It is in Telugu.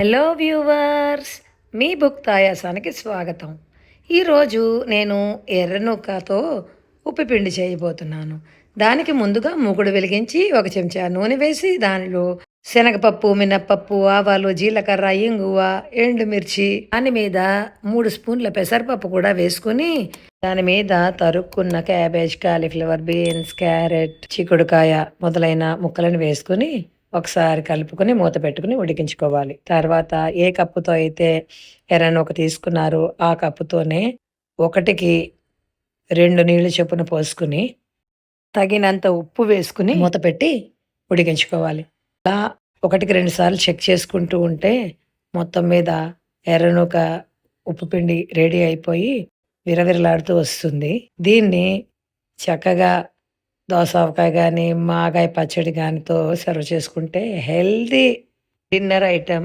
హలో వ్యూవర్స్ మీ బుక్ తాయాసానికి స్వాగతం. ఈరోజు నేను ఎర్రనూకతో ఉప్పిపిండి చేయబోతున్నాను. దానికి ముందుగా మూకుడు వెలిగించి ఒక చెంచా నూనె వేసి దానిలో శనగపప్పు మినప్పప్పు ఆవాలు జీలకర్ర ఇంగువ ఎండుమిర్చి దాని మీద మూడు స్పూన్ల పెసరపప్పు కూడా వేసుకుని దాని మీద తరుక్కున్న క్యాబేజ్ కాలీఫ్లవర్ బీన్స్ క్యారెట్ చిక్కుడుకాయ మొదలైన ముక్కలను వేసుకుని ఒకసారి కలుపుకొని మూత పెట్టుకుని ఉడికించుకోవాలి. తర్వాత ఏ కప్పుతో అయితే ఎర్రనూక తీసుకున్నారో ఆ కప్పుతోనే ఒకటికి రెండు నీళ్ళు చొప్పున పోసుకుని తగినంత ఉప్పు వేసుకుని మూత పెట్టి ఉడికించుకోవాలి. అలా ఒకటికి రెండు సార్లు చెక్ చేసుకుంటూ ఉంటే మొత్తం మీద ఎర్రనూక ఉప్పు పిండి రెడీ అయిపోయి విరవిరలాడుతూ వస్తుంది. దీన్ని చక్కగా దోసకాయ కానీ మాగాయ పచ్చడి కానితో సర్వ్ చేసుకుంటే హెల్దీ డిన్నర్ ఐటెం